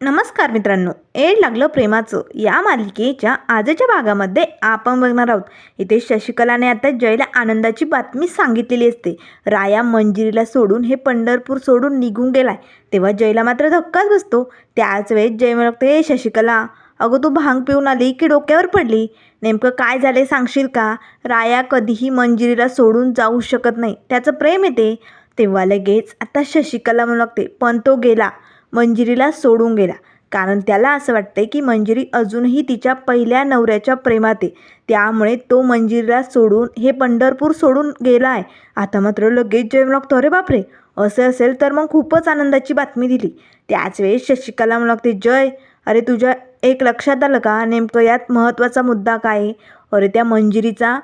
नमस्कार मित्रांनो एड लागलं प्रेमाचं. या मालिकेच्या आजच्या भागामध्ये आपण बघणार आहोत. इथे शशिकलाने आता जयला आनंदाची बातमी सांगितलेली असते. राया मंजिरीला सोडून हे पंढरपूर सोडून निघून गेलाय. तेव्हा जयला मात्र धक्काच बसतो. त्याच वेळेस जय म्हणते हे शशिकला अगं तू भांग पिऊन आली की डोक्यावर पडली? नेमकं काय झाले सांगशील का? राया कधीही मंजिरीला सोडून जाऊ शकत नाही. त्याचं प्रेम येते. तेव्हा लगेच आता शशिकला म्हणू लागते पण तो गेला. मंजिरीला सोडून गेला. कारण त्याला असं वाटतंय की मंजिरी अजूनही तिच्या पहिल्या नवऱ्याच्या प्रेमात आहे. त्यामुळे तो मंजिरीला सोडून हे पंढरपूर सोडून गेला आहे. आता मात्र लगेच जय लागतो अरे बापरे! असं असेल तर मग खूपच आनंदाची बातमी दिली. त्याच वेळेस शशिकला म्हणू लागते जय! अरे तुझ्या एक लक्षात आलं का? नेमकं यात महत्त्वाचा मुद्दा काय आहे? अरे त्या मंजिरीचा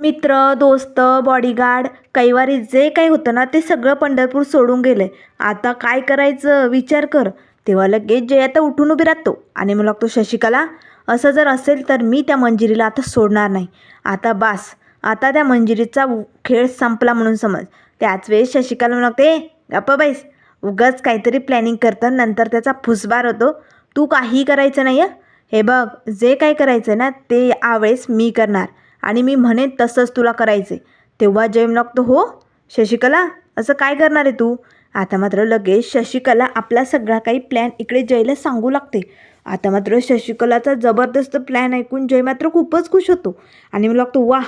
मित्र दोस्त बॉडीगार्ड कैवारी जे काही होतं ना ते सगळं पंढरपूर सोडून गेलं. आहे आता काय करायचं? विचार कर. तेव्हा लगेच जय आता उठून उभी राहतो आणि मला लागतो शशिकला असं जर असेल तर मी त्या मंजिरीला आता सोडणार नाही. आता बास. आता त्या मंजिरीचा खेळ संपला म्हणून समज. त्याच वेळेस शशिकला म्हणू लागते गप्पा बाईस उगाच काहीतरी प्लॅनिंग करतं नंतर त्याचा फुसबार होतो. तू काही करायचं नाही हे बघ जे काय करायचं ना ते यावेळेस मी करणार. आणि मी म्हणेन तसंच तुला करायचे तेव्हा जय लागतो हो शशिकला असं काय करणार आहे तू? आता मात्र लगेच शशिकला आपला सगळा काही प्लॅन इकडे जयला सांगू लागते. आता मात्र शशिकलाचा जबरदस्त प्लॅन ऐकून जय मात्र खूपच खुश होतो. आणि मला लागतो वाह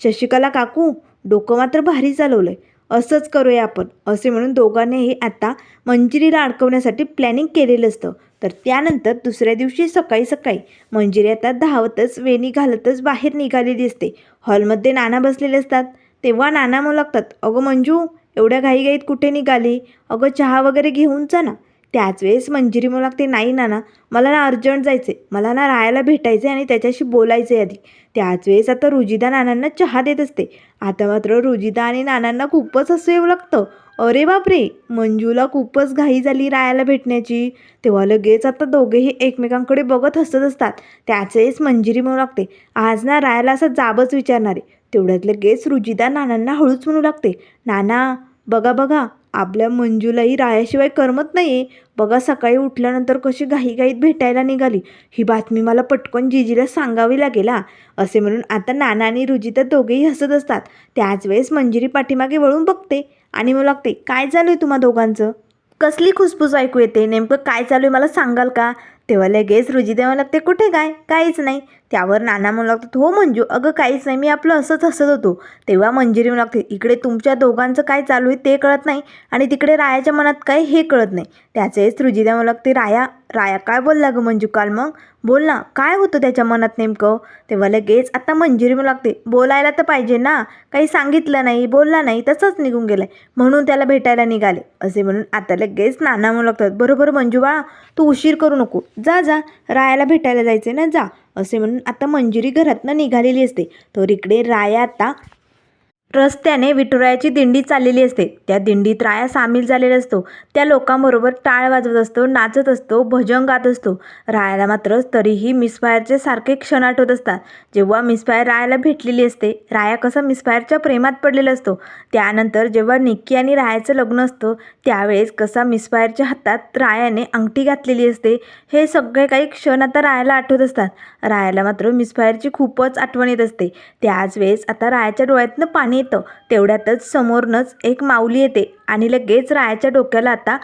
शशिकला काकू डोकं मात्र भारी चालवलं आहे असंच करूया आपण. असे म्हणून दोघांनीही आता मंजिरीला अडकवण्यासाठी प्लॅनिंग केलेलं असतं. तर त्यानंतर दुसऱ्या दिवशी सकाळी सकाळी मंजिरी आता धावतच वेणी घालतच बाहेर निघालेली असते हॉलमध्ये नाना बसलेले असतात. तेव्हा नाना मुलागतात अगं मंजू एवढ्या घाईघाईत कुठे निघाली? अगं चहा वगैरे घेऊन जा ना. त्याच वेळेस मंजिरी मुलागते नाही नाना मला ना अर्जंट जायचे मला ना रायाला भेटायचे आणि त्याच्याशी बोलायचे आधी. त्याच वेळेस आता रुजिदा नानांना चहा देत असते. आता मात्र रुजिदा आणि नानांना खूपच असं येऊ लागतं. अरे बापरे मंजूला खूपच घाई झाली रायाला भेटण्याची. तेव्हा लगेच आता दोघेही एकमेकांकडे बघत हसत असतात. त्याचेच मंजिरी म्हणू लागते. आज ना रायाला असं जाबच विचारणारे तेवढ्यात लगेच रुजिदा नानांना हळूच म्हणू लागते. नाना बघा बघा आपल्या मंजूलाही रायाशिवाय करमत नाही बघा सकाळी उठल्यानंतर कशी घाईघाईत भेटायला निघाली. ही बातमी मला पटकन जिजीला सांगावी लागेल हा. असे म्हणून आता नाना आणि रुजिता दोघेही हसत असतात. त्याच वेळेस मंजिरी पाठीमागे वळून बघते आणि मग लागते काय चालू आहे तुम्हा दोघांचं? कसली खुसफुस ऐकू येते? नेमकं काय चालू आहे? मला सांगाल का? तेव्हा लगेच रुजी द्यावं लागते कुठे काय काहीच नाही. त्यावर नाना म्हणू लागतात हो मंजू अगं काहीच नाही मी आपलं असंच हसत होतो. तेव्हा मंजिरी म्हणू लागते इकडे तुमच्या दोघांचं काय चालू आहे ते कळत नाही आणि तिकडे रायाच्या मनात काय हे कळत नाही. त्याचेच रुजिता म्हणू लागते राया राया काय बोलला गं मंजू काल मग? बोल ना काय होतं त्याच्या मनात नेमकं? तेव्हा लगेच आता मंजिरी म्हणू लागते बोलायला तर पाहिजे ना काही सांगितलं नाही बोलला नाही तसंच निघून गेलाय म्हणून त्याला भेटायला निघाले. असे म्हणून आता लगेच नाना म्हणू लागतात बरोबर मंजू बाळा तू उशीर करू नको जा जा रायाला भेटायला जायचे ना जा. असे म्हणून आता मंजिरी घरातनं निघालेली असते. तर इकडे राया आता रस्त्याने विठुरायाची दिंडी चाललेली असते. त्या दिंडीत राया सामील झालेला असतो. त्या लोकांबरोबर टाळ वाजवत असतो नाचत असतो भजन गात असतो. रायाला मात्र तरीही मिसफायरचे सारखे क्षण आठवत असतात. जेव्हा मिसफायर रायाला भेटलेली असते राया कसा मिसफायरच्या प्रेमात पडलेला असतो. त्यानंतर जेव्हा निक्की आणि रायाचं लग्न असतं त्यावेळेस कसा मिसफायरच्या हातात रायाने अंगठी घातलेली असते हे सगळे काही क्षण आता रायाला आठवत असतात. रायाला मात्र मिसफायरची खूपच आठवण येत असते. त्याच वेळेस आता रायाच्या डोळ्यातनं पाणी येतं. तेवढ्यातच समोरनंच एक माऊली येते आणि लगेच रायाच्या डोक्याला आता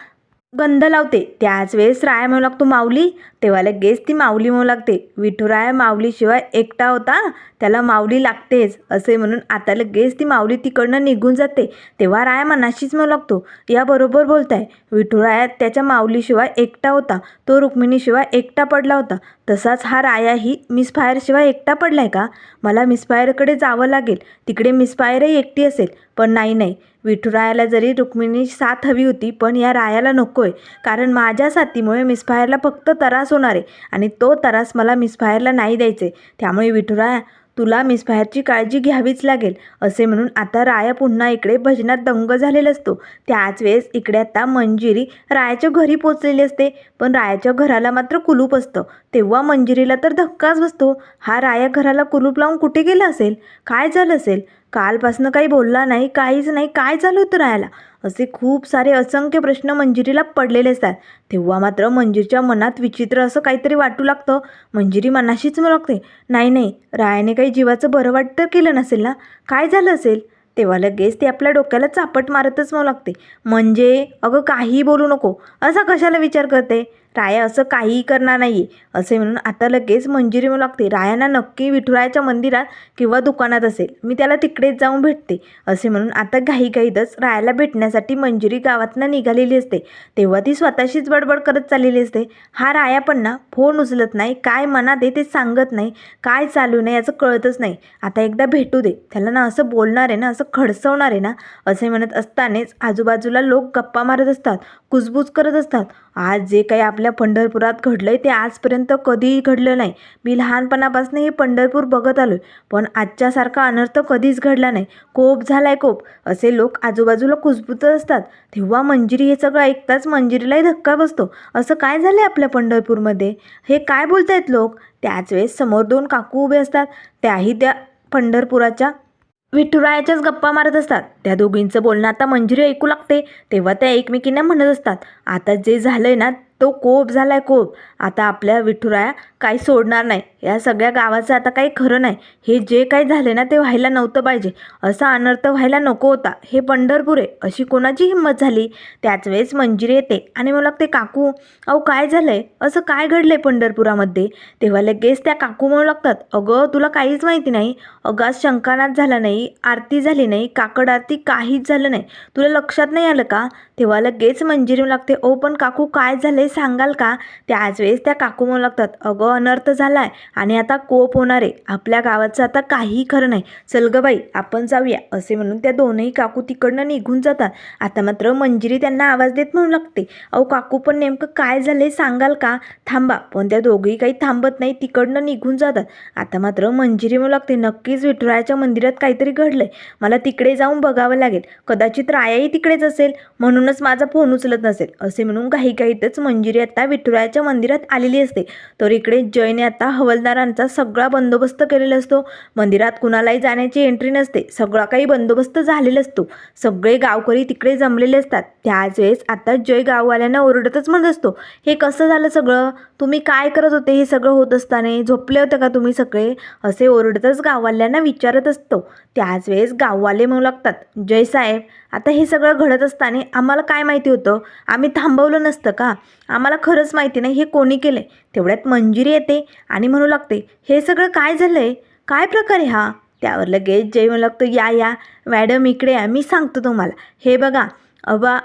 गंध लावते. त्याच वेळेस राया म्हणू लागतो माऊली. तेव्हा लगेच ती माऊली म्हणू लागते. विठुराया माऊलीशिवाय एकटा होता? त्याला माऊली लागतेच. असे म्हणून आता लगेच ती माऊली तिकडनं निघून जाते. तेव्हा राया मनाशीच म्हणू लागतो याबरोबर बोलताय. विठुराया त्याच्या माऊलीशिवाय एकटा होता. तो रुक्मिणीशिवाय एकटा पडला होता. तसाच हा रायाही मिसफायरशिवाय एकटा पडलाय का? मला मिसफायरकडे जावं लागेल. तिकडे मिसफायरही एकटी असेल. पण नाही नाही. विठुरायाला जरी रुक्मिणी साथ हवी होती पण या रायाला नको आहे कारण माझ्या साथीमुळे मिसफायरला फक्त त्रास होणार आहे आणि तो त्रास मला मिसफायरला नाही द्यायचे त्यामुळे विठुराया तुला मिसफायरची काळजी घ्यावीच लागेल असे म्हणून आता राया पुन्हा इकडे भजनात दंग झालेला असतो. त्याच वेळेस इकडे आता मंजिरी रायाच्या घरी पोचलेली असते. पण रायाच्या घराला मात्र कुलूप असतं. तेव्हा मंजिरीला तर धक्काच बसतो. हा राया घराला कुलूप लावून कुठे गेला असेल? काय झालं असेल? कालपासनं काही बोलला नाही काहीच नाही काय चालू होतं राहायला? असे खूप सारे असंख्य प्रश्न मंजिरीला पडलेले असतात. तेव्हा मात्र मंजिरीच्या मनात विचित्र असं काहीतरी वाटू लागतं. मंजिरी मनाशीच म्हणू लागते नाही नाही रायाने काही जीवाचं बरं वाटतं केलं नसेल ना? काय झालं असेल? तेव्हा लगेच ते आपल्या डोक्याला चापट मारतच म्हणू लागते. म्हणजे? अगं काहीही बोलू नको. असा कशाला विचार करते? राया असं काहीही करणार नाही आहे असे म्हणून आता लगेच मंजिरी म्हणू लागते. रायाना नक्की विठुरायाच्या मंदिरात किंवा दुकानात असेल. मी त्याला तिकडेच जाऊन भेटते. असे म्हणून आता घाईघाईतच रायाला भेटण्यासाठी मंजिरी गावातनं निघालेली असते. तेव्हा ती स्वतःशीच बडबड करत चाललेली असते. हा राया पण ना फोन उचलत नाही काय मनात आहे ते सांगत नाही काय चालू नाही याचं कळतच नाही. आता एकदा भेटू दे. त्याला ना असं बोलणार आहे ना असं खडसवणार आहे ना असे म्हणत असतानाच आजूबाजूला लोक गप्पा मारत असतात कुजबूज करत असतात. आज जे काही आपल्या पंढरपुरात घडलं आहे ते आजपर्यंत कधीही घडलं नाही. मी लहानपणापासून हे पंढरपूर बघत आलो आहे पण आजच्यासारखा अनर्थ कधीच घडला नाही. कोप झाला आहे कोप. असे लोक आजूबाजूला कुजबुजत असतात. तेव्हा मंजिरी हे सगळं ऐकताच मंजिरीलाही धक्का बसतो. असं काय झालं आहे आपल्या पंढरपूरमध्ये? हे काय बोलत आहेत लोक? त्याच वेळेस समोर दोन काकू उभे असतात. त्याही त्या पंढरपुराच्या विठुरायाच्याच गप्पा मारत असतात. त्या दोघींचं बोलणं आता मंजिरी ऐकू लागते. तेव्हा त्या एकमेकींना म्हणत असतात आता जे झालं आहे ना तो कोप झाला आहे कोप. आता आपल्या विठुराया काही सोडणार नाही. या सगळ्या गावाचं आता काही खरं नाही. हे जे काही झाले ना ते व्हायला नव्हतं पाहिजे. असा अनर्थ व्हायला नको होता. हे पंढरपूर आहे. अशी कोणाची हिंमत झाली? त्याच वेळेस मंजिरी येते. आणि मला लागते काकू अहो काय झालं आहे असं काय घडलंय पंढरपुरामध्ये? तेव्हा लगेच त्या काकू म्हणू लागतात अगं तुला काहीच माहिती नाही. अगं आज शंकानाथ झाला नाही आरती झाली नाही काकड आरती काहीच झालं नाही. तुला लक्षात नाही आलं का? तेव्हा लगेच मंजिरी म्हणू लागते ओ पण काकू काय झालंय सांगाल का? त्याच वेळेस त्या काकू म्हणू लागतात अगं अनर्थ झालाय. आणि आता कोप होणार आहे. आपल्या गावाचं आता काहीही खरं नाही. चल ग बाई आपण जाऊया असे म्हणून त्या दोनही काकू तिकडनं निघून जातात. आता मात्र मंजिरी त्यांना आवाज देत म्हणू लागते. अहो काकू पण नेमकं काय झालंय सांगाल का? थांबा पण त्या दोघेही काही थांबत नाही तिकडनं निघून जातात. आता मात्र मंजिरी म्हणू लागते नक्कीच विठुरायाच्या मंदिरात काहीतरी घडलंय. मला तिकडे जाऊन बघावं लागेल. कदाचित रायाही तिकडेच असेल. म्हणूनच माझा फोन उचलत नसेल. असे म्हणून काही काहीतच मंजिरी आता विठुरायाच्या मंदिरात आलेली असते. तर इकडे जयने आता हवलदारांचा सगळा बंदोबस्त केलेला असतो. मंदिरात कुणालाही जाण्याची एंट्री नसते. सगळा काही बंदोबस्त झालेला असतो. सगळे गावकरी तिकडे जमलेले असतात. त्याच वेळेस आता जय गाववाल्यांना ओरडतच म्हणत असतो. हे कसं झालं सगळं? तुम्ही काय करत होते? हे सगळं होत असताना झोपले होते का तुम्ही सगळे? असे ओरडतच गाववाल्यांना विचारत असतो. त्याच वेळेस गाववाले म्हणू लागतात जय साहेब आता हे सगळं घडत असताना आम्हाला काय माहिती होतं? आम्ही थांबवलं नसतं का? आम्हाला खरंच माहिती नाही हे कोणी केलं आहे तेवढ्यात मंजिरी येते आणि म्हणू लागते हे सगळं काय झालं आहे काय प्रकार आहे हा? त्यावर लगेच जय म्हणू लागतो या या मॅडम इकडे या मी सांगतो तुम्हाला. हे बघा अबा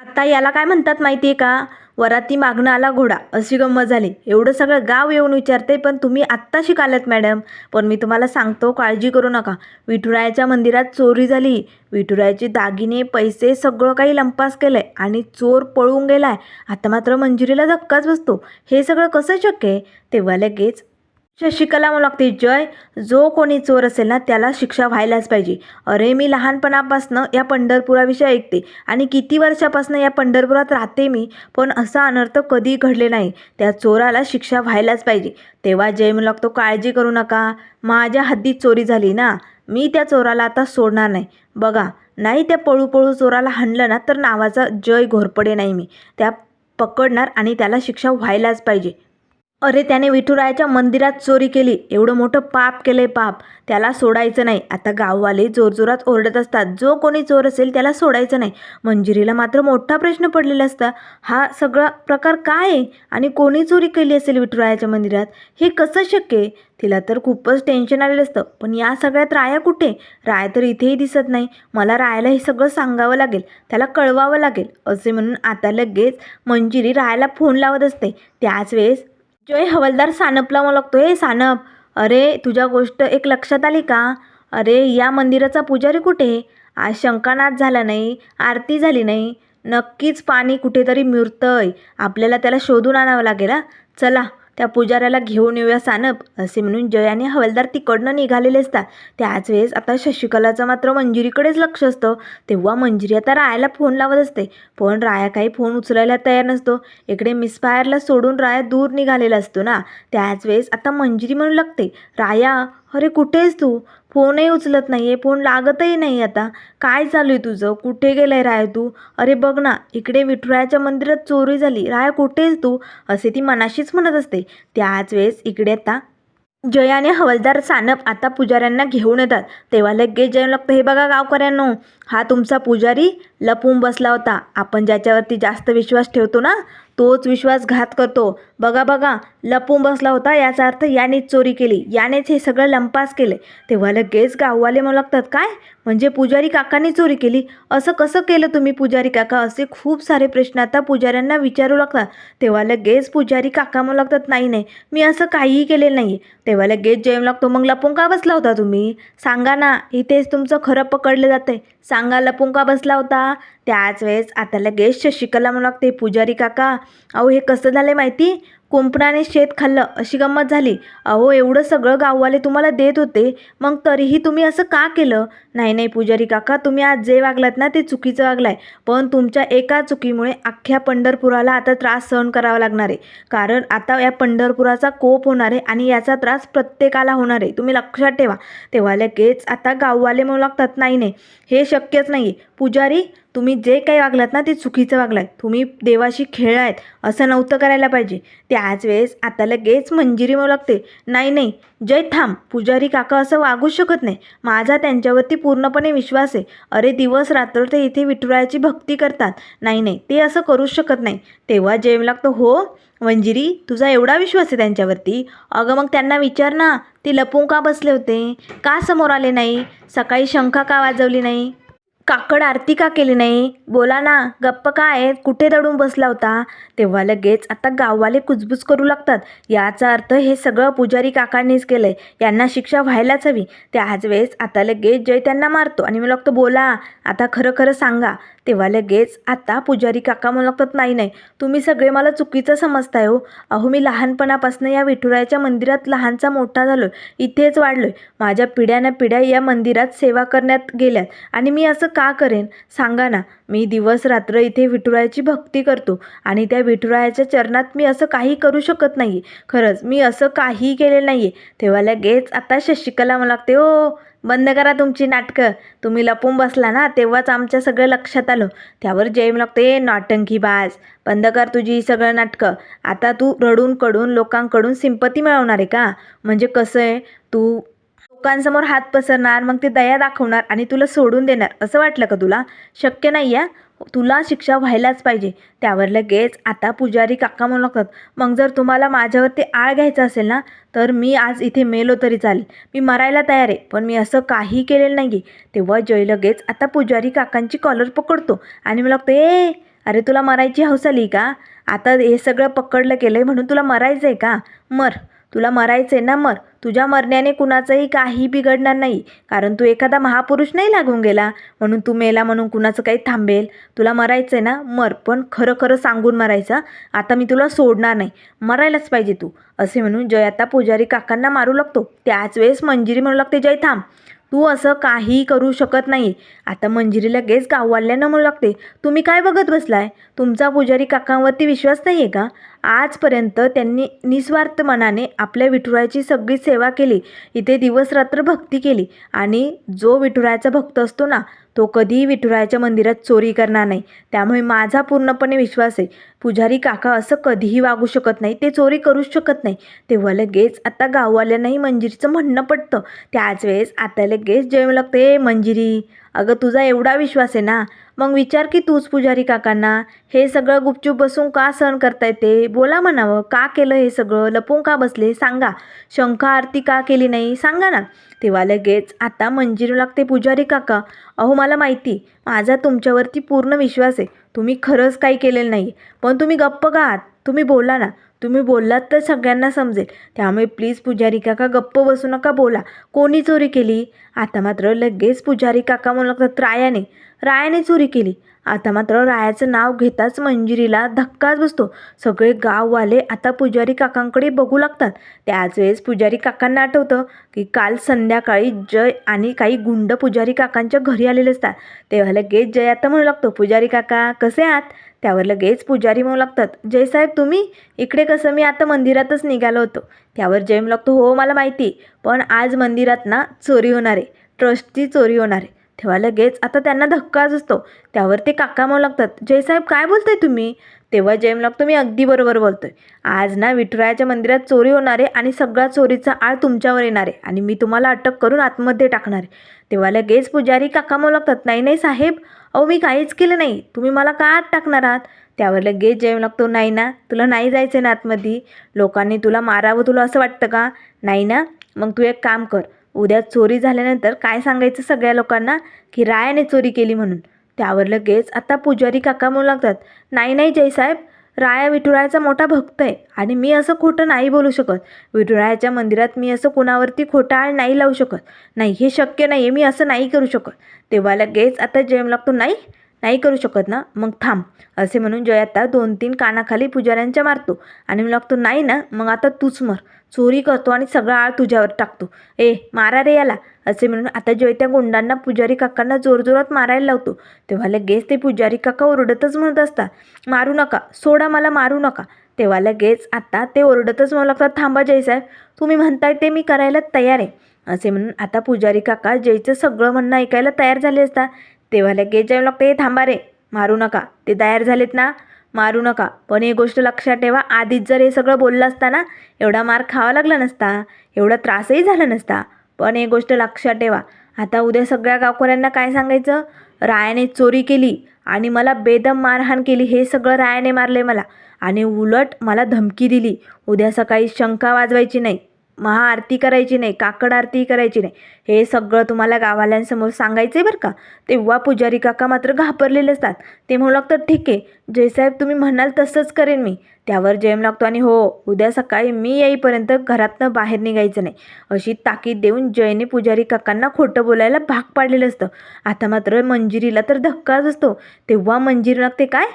आता याला काय म्हणतात माहिती आहे का? वराती मागणं आला घोडा. अशी गंमत झाली. एवढं सगळं गाव येऊन विचारते पण तुम्ही आत्ता शिकालात मॅडम. पण मी तुम्हाला सांगतो काळजी करू नका. विठुरायाच्या मंदिरात चोरी झाली. विठुरायाचे दागिने पैसे सगळं काही लंपास केलं आहे आणि चोर पळून गेला आहे आता मात्र मंजुरीला धक्काच बसतो. हे सगळं कसं शक्य आहे? तेव्हा लगेच शशिकला म्हणू लागते. जय जो कोणी चोर असेल ना त्याला शिक्षा व्हायलाच पाहिजे. अरे मी लहानपणापासनं या पंढरपुराविषयी ऐकते आणि किती वर्षापासून या पंढरपुरात राहते मी पण असा अनर्थ कधी घडले नाही. त्या चोराला शिक्षा व्हायलाच पाहिजे. तेव्हा जय म्हणू लागतो काळजी करू नका. माझ्या हद्दीत चोरी झाली ना मी त्या चोराला आता सोडणार नाही. बघा नाही त्या पळू पळू चोराला हाणलं ना तर नावाचा जय घोरपडे नाही मी. त्या पकडणार आणि त्याला शिक्षा व्हायलाच पाहिजे. अरे त्याने विठुरायाच्या मंदिरात चोरी केली. एवढं मोठं पाप केलंय पाप. त्याला सोडायचं नाही. आता गाववाले जोरजोरात ओरडत असतात. जो कोणी चोर असेल त्याला सोडायचं नाही. मंजिरीला मात्र मोठा प्रश्न पडलेला असता. हा सगळा प्रकार काय आहे? आणि कोणी चोरी केली असेल विठुरायाच्या मंदिरात? हे कसं शक्य आहे? तिला तर खूपच टेन्शन आलेलं असतं. पण या सगळ्यात राया कुठे? राया तर इथेही दिसत नाही. मला रायाला हे सगळं सांगावं लागेल. त्याला कळवावं लागेल. असे म्हणून आता लगेच मंजिरी रायाला फोन लावत असते. त्याच वेळेस जय हवलदार सानपला मग लागतो हे सानप अरे तुझ्या गोष्ट एक लक्षात आली का? अरे या मंदिराचा पुजारी कुठे? आज शंकानाथ झाला नाही आरती झाली नाही. नक्कीच पाणी कुठेतरी मिळतंय. आपल्याला त्याला शोधून आणावं लागेल चला. त्या पुजाऱ्याला घेऊन येऊया सानप असे म्हणून जय आणि हवालदार तिकडनं निघालेले असतात. त्याच वेळेस आता शशिकलाचं मात्र मंजिरीकडेच लक्ष असतं. तेव्हा मंजिरी आता रायाला फोन लावत असते. पण राया काही फोन उचलायला तयार नसतो. इकडे मिसफायरला सोडून राया दूर निघालेला असतो ना. त्याच वेळेस आता मंजिरी म्हणू लागते. राया अरे कुठे आहेस तू? फोनही उचलत नाही आहे फोन लागतही नाही आता. काय चालू आहे तुझं? कुठे गेलं आहे राय तू? अरे बघ ना इकडे विठुरायाच्या मंदिरात चोरी झाली. राय कुठे आहेस तू? असे ती मनाशीच म्हणत असते. त्याच वेळेस इकडे आता जयाने हवलदार सानप आता पुजाऱ्यांना घेऊन येतात. तेव्हा लगेच जय लागतं हे बघा गावकऱ्यांनो हा तुमचा पुजारी लपून बसला होता. आपण ज्याच्यावरती जास्त विश्वास ठेवतो ना तोच विश्वासघात करतो. बघा बघा लपून बसला होता याचा अर्थ यानेच चोरी केली. यानेच हे सगळं लंपास केले. तेव्हा लगेच गाववाले मला लागतात काय? म्हणजे पुजारी काकांनी चोरी केली? असं कसं केलं तुम्ही पुजारी काका? असे खूप सारे प्रश्न आता पुजाऱ्यांना विचारू लागतात. तेव्हा लगेच पुजारी काका मला लागतात नाही नाही मी असं काहीही केलेलं नाही तेव्हा लगेच जेम लागतो मग लपून का बसला होता तुम्ही? सांगा ना इथेच तुमचं खरं पकडलं जातं सांगा लपुंका बसला होता. त्याच वेळेस आता लगेच शशिकला म्हणू लागते पुजारी काका अहो हे कसं झालं माहिती? कुंपणाने शेत खाल्लं अशी गंमत झाली. अहो एवढं सगळं गाववाले तुम्हाला देत होते. मग तरीही तुम्ही असं का केलं? नाही नाही पुजारी काका तुम्ही आज जे वागलात ना ते चुकीचं वागलाय. पण तुमच्या एका चुकीमुळे अख्ख्या पंढरपुराला आता त्रास सहन करावा लागणार आहे. कारण आता या पंढरपुराचा कोप होणार आहे आणि याचा त्रास प्रत्येकाला होणार आहे. तुम्ही लक्षात ठेवा. तेव्हा लगेच आता गाववाले म्हणू लागतात नाही नाही हे शक्यच नाही पुजारी तुम्ही जे काही वागलात ना ते चुकीचं वागलात तुम्ही देवाशी खेळायत असं नव्हतं करायला पाहिजे. त्याच वेळेस आता लगेच मंजिरी मग लागते. नाही नाही जय थांब. पुजारी काका असं वागूच शकत नाही. माझा त्यांच्यावरती पूर्णपणे विश्वास आहे. अरे दिवस रात्र ते इथे विठुरायाची भक्ती करतात. नाही नाही ते असं करूच शकत नाही. तेव्हा जयम लागतो हो मंजिरी तुझा एवढा विश्वास आहे त्यांच्यावरती. अगं मग त्यांना विचार ना. ते लपून का बसले होते? का समोर आले नाही? सकाळी शंका का वाजवली नाही? काकड आरती का केली नाही? बोला ना गप्प काय? कुठे दडून बसला होता? तेव्हा लगेच आता गाववाले कुजबूज करू लागतात. याचा अर्थ हे सगळं पुजारी काकांनीच केलं आहे यांना शिक्षा व्हायलाच हवी. त्याच वेळेस आता लगेच जय त्यांना मारतो. आणि मला लागतो बोला आता खरं खरं सांगा. तेव्हा लगेच आता पुजारी काका म्हणू लागतात नाही नाही तुम्ही सगळे मला चुकीचं समजताय हो. अहो मी लहानपणापासून या विठुरायाच्या मंदिरात लहानचा मोठा झालो इथेच वाढलो आहे माझ्या पिढ्यानं पिढ्या या मंदिरात सेवा करण्यात गेल्यात. आणि मी असं का करेन? सांगा ना. मी दिवस रात्र इथे विठुरायाची भक्ती करतो आणि त्या विठुरायाच्या चरणात मी असं काही करू शकत नाही खरंच मी असं काही केलेलं नाही आहे तेव्हा लगेच आता शशिकला मला लागते ओ बंद करा तुमची नाटकं. तुम्ही लपून बसला ना तेव्हाच आमच्या सगळं लक्षात आलं. त्यावर जय लागते नाटंकी बाज. बंद कर तुझी ही सगळं नाटकं. आता तू रडून कडून लोकांकडून सिंपती मिळवणार आहे का? म्हणजे कसं आहे? तू लोकांसमोर हात पसरणार मग ते दया दाखवणार आणि तुला सोडून देणार. असं वाटलं का तुला? शक्य नाही आहे तुला शिक्षा व्हायलाच पाहिजे. त्यावर लगेच आता पुजारी काका म्हणू लागतात मग जर तुम्हाला माझ्यावरती आळ घ्यायचा असेल ना तर मी आज इथे मेलो तरी चालेल. मी मरायला तयार आहे पण मी असं काही केलेलं नाही आहे तेव्हा जय लगेच आता पुजारी काकांची कॉलर पकडतो आणि मला लागतो ए अरे तुला मरायची हौस आली का? आता हे सगळं पकडलं केलं आहे म्हणून तुला मरायचं आहे का? मर. तुला मरायचं आहे ना मर. तुझ्या मरण्याने कुणाचंही काही बिघडणार नाही. कारण तू एखादा महापुरुष नाही लागून गेला. म्हणून तू मेला म्हणून कुणाचं काही थांबेल. तुला मरायचं आहे ना मर. पण खरं खरं सांगून मरायचं आता मी तुला सोडणार नाही. मरायलाच पाहिजे तू. असे म्हणून जय आता पुजारी काकांना मारू लागतो. त्याच वेळेस मंजिरी म्हणू लागते जय थांब. तू असं काही करू शकत नाही. आता मंजिरी लगेच गाववाल्यानं म्हणू लागते. तुम्ही काय बघत बसलाय? तुमचा पुजारी काकांवरती विश्वास नाही आहे का? आजपर्यंत त्यांनी निस्वार्थ मनाने आपल्या विठुरायाची सगळी सेवा केली. इथे दिवसरात्र भक्ती केली. आणि जो विठुरायाचा भक्त असतो ना तो कधीही विठुरायाच्या मंदिरात चोरी करणार नाही. त्यामुळे माझा पूर्णपणे विश्वास आहे. पुजारी काका असं कधीही वागू शकत नाही. ते चोरी करूच शकत नाही. तेव्हा लगेच आता गाववाल्यांनाही मंजिरीचं म्हणणं पडतं त्याच वेळेस आता लगेच जेवण लागते मंजिरी अगं तुझा एवढा विश्वास आहे ना मग विचार की तूच पुजारी काकांना हे सगळं गुपचूप बसून का सहन करता येते बोला म्हणावं का केलं हे सगळं? लपून का बसले? सांगा. शंका आरती का केली नाही? सांगा ना. तेव्हा लगेच आता मंजिरू लागते पुजारी काका. अहो मला माहिती माझा तुमच्यावरती पूर्ण विश्वास आहे. तुम्ही खरंच काही केलेलं नाही. पण तुम्ही गप्प का आहात? तुम्ही बोला ना. तुम्ही बोललात तर सगळ्यांना समजेल. त्यामुळे प्लीज पुजारी काका गप्प बसू नका बोला. कोणी चोरी केली? आता मात्र लगेच पुजारी काका म्हणू लागतात रायाने रायाने चोरी केली. आता मात्र रायाचं नाव घेताच मंजिरीला धक्काच बसतो. सगळे गाववाले आता पुजारी काकांकडे बघू लागतात. त्याच वेळेस पुजारी काकांना आठवतं की काल संध्याकाळी जय आणि काही गुंड पुजारी काकांच्या घरी आलेले असतात. तेव्हा लगेच जय आता म्हणू लागतो पुजारी काका कसे आहात? त्यावर लगेच पुजारी म्हणू लागतात जयसाहेब तुम्ही? इकडे कसं? मी आता मंदिरातच निघालो होतो. त्यावर जय म्हणू लागतो हो मला माहिती पण आज मंदिरात ना चोरी होणार आहे. ट्रस्टची चोरी होणार आहे. तेव्हा लगेच आता त्यांना धक्काच असतो. त्यावर ते काका म्हणू लागतात जयसाहेब काय बोलताय तुम्ही? तेव्हा जय म्हणू लागतो मी अगदी बरोबर बोलतोय. आज ना विठुरायाच्या मंदिरात चोरी होणार आहे आणि सगळा चोरीचा आळ तुमच्यावर येणार आहे आणि मी तुम्हाला अटक करून आतमध्ये टाकणार आहे. तेव्हा लगेच पुजारी काका म्हणू लागतात नाही नाही साहेब अहो मी काहीच केलं नाही. तुम्ही मला का आत टाकणार आहात? त्यावर लगेच जय लागतो नाही ना तुला नाही जायचं ना आतमध्ये. लोकांनी तुला मारावं तुला असं वाटतं का? नाही ना मग तू एक काम कर. उद्या चोरी झाल्यानंतर काय सांगायचं सगळ्या लोकांना? की रायाने चोरी केली म्हणून. त्यावर लगेच आता पुजारी काका म्हणू लागतात नाही नाही जयसाहेब राया विठुरायाचा मोठा भक्त आहे आणि मी असं खोटं नाही बोलू शकत. विठुरायाच्या मंदिरात मी असं कुणावरती खोटा आळ नाही लावू शकत. नाही हे शक्य नाही आहे मी असं नाही करू शकत. तेव्हा लगेच आता जयम लागतो नाही नाही करू शकत ना मग थांब. असे म्हणून जय आता दोन तीन कानाखाली पुजाऱ्यांच्या मारतो. आणि मी लागतो नाही ना मग आता तूच मर. चोरी करतो आणि सगळा आळ तुझ्यावर टाकतो. ए मारा रे याला. असे म्हणून आता जय त्या गुंडांना पुजारी काकांना जोरजोरात मारायला लावतो. तेव्हा लगेच ते पुजारी काका ओरडतच म्हणत असतात. मारू नका. सोडा मला मारू नका. तेव्हा लगेच आता ते ओरडतच म्हणू लागतात थांबा जयसाहेब तुम्ही म्हणताय ते मी करायला तयार आहे. असे म्हणून आता पुजारी काका जयचं सगळं म्हणणं ऐकायला तयार झाले असतात. तेव्हा लगेच जय लागतं हे थांबा रे. मारू नका. ते तयार झालेत ना? मारू नका. पण एक गोष्ट लक्षात ठेवा आधीच जर हे सगळं बोललं असता ना एवढा मार खावा लागला नसता एवढा त्रासही झाला नसता. पण एक गोष्ट लक्षात ठेवा आता उद्या सगळ्या गावकऱ्यांना काय सांगायचं? रायाने चोरी केली आणि मला बेदम मारहाण केली हे सगळं रायाने मारले मला. आणि उलट मला धमकी दिली उद्या सकाळी शंका वाजवायची नाही. महाआरती करायची नाही काकड आरती करायची नाही. हे सगळं तुम्हाला गावाल्यांसमोर सांगायचं आहे बरं का? तेव्हा पुजारी काका मात्र घाबरलेले असतात. ते म्हणू लागतात ठीक आहे जयसाहेब तुम्ही म्हणाल तसंच करेन मी. त्यावर जयम लागतो आणि हो उद्या सकाळी मी येईपर्यंत घरातनं बाहेर निघायचं नाही. अशी ताकीद देऊन जयने पुजारी काकांना खोटं बोलायला भाग पाडलेलं असतं. आता मात्र मंजिरीला तर धक्काच असतो. तेव्हा मंजिरी लागते काय?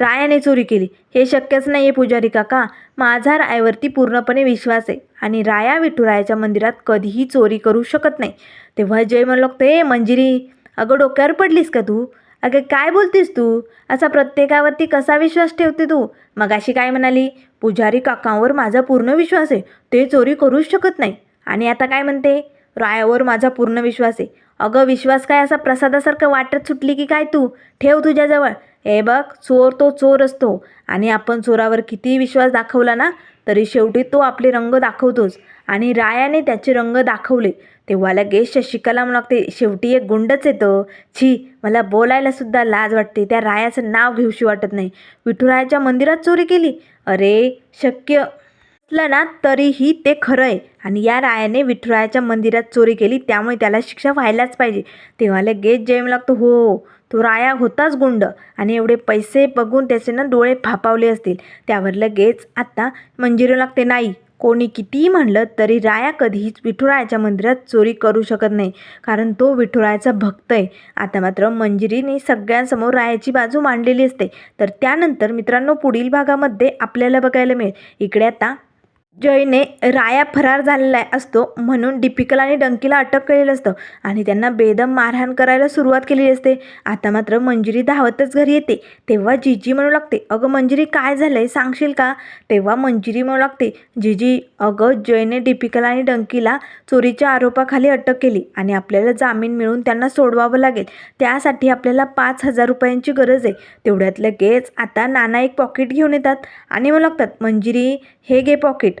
रायाने चोरी केली. हे शक्यच नाही आहे पुजारी काका. माझा रायावरती पूर्णपणे विश्वास आहे आणि राया विठुरायाच्या मंदिरात कधीही चोरी करू शकत नाही. तेव्हा जय म्हणलो लागतो मंजिरी अगं डोक्यावर पडलीस का तू? अगं काय बोलतीस तू? असा प्रत्येकावरती कसा विश्वास ठेवते तू? मगाशी काय म्हणाली? पुजारी काकांवर माझा पूर्ण विश्वास आहे. ते चोरी करूच शकत नाही. आणि आता काय म्हणते? रायावर माझा पूर्ण विश्वास आहे. अगं विश्वास काय असा प्रसादासारखं वाटत सुटली की काय तू? ठेव तुझ्याजवळ. हे बघ चोर तो चोर असतो. आणि आपण चोरावर कितीही विश्वास दाखवला ना तरी शेवटी तो आपले रंग दाखवतोच. आणि रायाने त्याचे रंग दाखवले. तेव्हा लगेच शशिकला लागते शेवटी एक गुंडच येतं छी मला बोलायला सुद्धा लाज वाटते. त्या रायाचं नाव घेऊशी वाटत नाही. विठुरायाच्या मंदिरात चोरी केली. अरे शक्य असलं ना तरीही ते खरं आहे. आणि या रायाने विठुरायाच्या मंदिरात चोरी केली. त्यामुळे त्याला शिक्षा व्हायलाच पाहिजे. तेव्हा लगेच जयम लागतो हो तो राया होताच गुंड. आणि एवढे पैसे बघून त्याचे ना डोळे फापावले असतील. त्यावर लगेच आत्ता मंजिरी लागते नाही. कोणी कितीही म्हणलं तरी राया कधीच विठुरायाच्या मंदिरात चोरी करू शकत नाही. कारण तो विठुरायाचा भक्त आहे. आता मात्र मंजिरीने सगळ्यांसमोर रायाची बाजू मांडलेली असते. तर त्यानंतर मित्रांनो पुढील भागामध्ये आपल्याला बघायला मिळेल. इकडे आता जयने राया फरार झालेला आहे असतो म्हणून डिपिकल आणि डंकीला अटक केलेलं असतं आणि त्यांना बेदम मारहाण करायला सुरुवात केलेली असते. आता मात्र मंजिरी धावतच घरी येते. तेव्हा जिजी म्हणू लागते अगं मंजिरी काय झालं आहे सांगशील का? तेव्हा मंजिरी म्हणू लागते जिजी अगं जयने डिपिकल आणि डंकीला चोरीच्या आरोपाखाली अटक केली आणि आपल्याला जामीन मिळून त्यांना सोडवावं लागेल. त्यासाठी आपल्याला पाच हजार रुपयांची गरज आहे. तेवढ्यात लगेच आता नाना एक पॉकेट घेऊन येतात आणि म्हणू लागतात मंजिरी हे घे पॉकेट.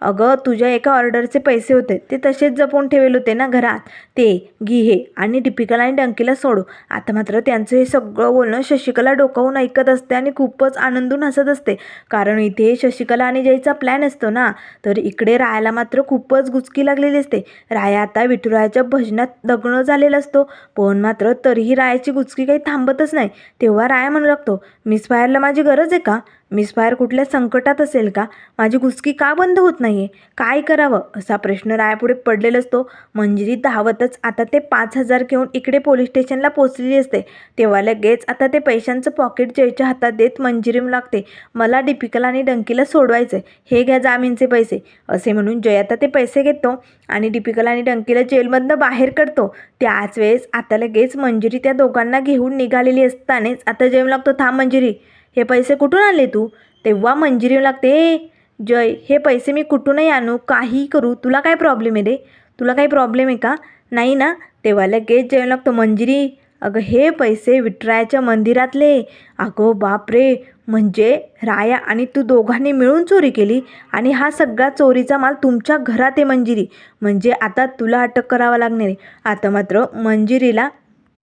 अगं तुझ्या एका ऑर्डरचे पैसे होते. ते तसेच जपून ठेवले होते ना घरात. ते घी हे आणि दीपिकाला आणि डंकीला सोडू. आता मात्र त्यांचं हे सगळं बोलणं शशिकला डोकावून ऐकत असते आणि खूपच आनंदून हसत असते. कारण इथे शशिकला आणि जयचा प्लॅन असतो ना. तर इकडे रायाला मात्र खूपच गुचकी लागलेली असते. राया आता विठुरायाच्या भजनात दग्न झालेला असतो. पण मात्र तरीही रायाची गुचकी काही थांबतच नाही. तेव्हा राया म्हणू लागतो मिसफायरला माझी गरज आहे का? मिसफायर कुठल्या संकटात असेल का? माझी गुचकी का बंद होत नाही? आहे काय करावं? असा प्रश्न रायापुढे पडलेला असतो. मंजिरी धावतच आता ते पाच हजार घेऊन इकडे पोलीस स्टेशनला पोचलेली असते. तेव्हा लगेच आता ते पैशांचं पॉकेट जयच्या हातात देत मंजिरी लागते. मला दीपिकाला आणि डंकीला सोडवायचं आहे हे घ्या जामीनचे पैसे. असे म्हणून जय आता ते पैसे घेतो आणि दीपिकाला आणि डंकीला जेलमधनं बाहेर काढतो. त्याच वेळेस आता लगेच मंजिरी त्या दोघांना घेऊन निघालेली असतानाच आता जेम लागतो थांब मंजिरी. हे पैसे कुठून आले तू? तेव्हा मंजिरी लागते जय हे पैसे मी कुठूनही आणू काही करू तुला काय प्रॉब्लेम आहे रे? तुला काही प्रॉब्लेम आहे का? नाही ना? तेव्हा लगेच जेवण लागतो मंजिरी अगं हे पैसे विठरायाच्या मंदिरातले. अगो बाप रे म्हणजे राया आणि तू दोघांनी मिळून चोरी केली आणि हा सगळा चोरीचा माल तुमच्या घरात आहे मंजिरी. म्हणजे आता तुला अटक करावं लागणार आहे. आता मात्र मंजिरीला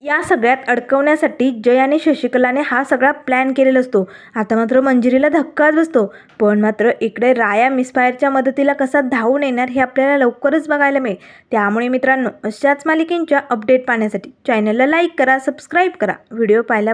या सगळ्यात अडकवण्यासाठी जय आणि शशिकलाने हा सगळा प्लॅन केलेला असतो. आता मात्र मंजिरीला धक्काच बसतो. पण मात्र इकडे राया मिसफायरच्या मदतीला कसा धावून येणार हे आपल्याला लवकरच बघायला मिळेल. त्यामुळे मित्रांनो अशाच मालिकेंच्या अपडेट पाहण्यासाठी चॅनलला लाईक करा सबस्क्राईब करा. व्हिडिओ पाहायला